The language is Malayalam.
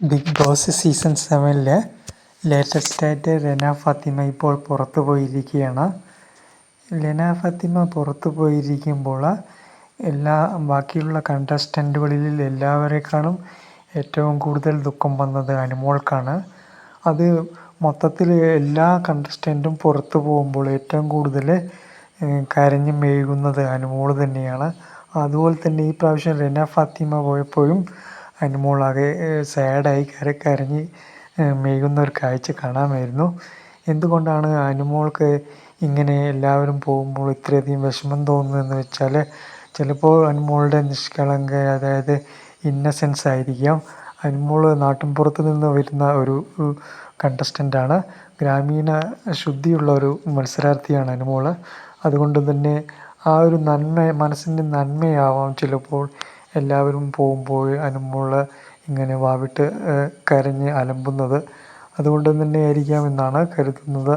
ബിഗ് ബോസ് സീസൺ സെവനിൽ ലേറ്റസ്റ്റായിട്ട് ലെന ഫാത്തിമ ഇപ്പോൾ പുറത്തു പോയിരിക്കുകയാണ്. ലെന ഫാത്തിമ പുറത്തു പോയിരിക്കുമ്പോൾ എല്ലാ ബാക്കിയുള്ള കണ്ടസ്റ്റന്റുകളിൽ എല്ലാവരെക്കാളും ഏറ്റവും കൂടുതൽ ദുഃഖം വന്നത് അനുമോൾക്കാണ്. അത് മൊത്തത്തിൽ എല്ലാ കണ്ടസ്റ്റന്റും പുറത്തു പോകുമ്പോൾ ഏറ്റവും കൂടുതൽ കരഞ്ഞു മെഴുകുന്നത് അനുമോൾ തന്നെയാണ്. അതുപോലെ തന്നെ ഈ പ്രാവശ്യം റെന ഫാത്തിമ പോയപ്പോഴും അനുമോൾ മുകളാകെ സാഡായി കര കരഞ്ഞ് മെഴുകുന്ന ഒരു കാഴ്ച കാണാമായിരുന്നു. എന്തുകൊണ്ടാണ് അനുമോൾക്ക് ഇങ്ങനെ എല്ലാവരും പോകുമ്പോൾ ഇത്രയധികം വിഷമം തോന്നുന്നതെന്ന് വെച്ചാൽ ചിലപ്പോൾ അനുമോളുടെ നിഷ്കളങ്ക അതായത് ഇന്നസെൻസ് ആയിരിക്കാം. അനുമോൾ നാട്ടിൻപുറത്ത് നിന്ന് വരുന്ന ഒരു കണ്ടസ്റ്റന്റാണ് ഗ്രാമീണ ശുദ്ധിയുള്ള ഒരു മത്സരാർത്ഥിയാണ് അനുമോൾ. അതുകൊണ്ട് തന്നെ ആ ഒരു നന്മ മനസ്സിന്റെ നന്മയാവാം ചിലപ്പോൾ എല്ലാവരും പോകുമ്പോൾ അനുമുള്ള ഇങ്ങനെ വാവിട്ട് കരഞ്ഞ് അലമ്പുന്നത്. അതുകൊണ്ട് തന്നെ ആയിരിക്കാം എന്നാണ് കരുതുന്നത്.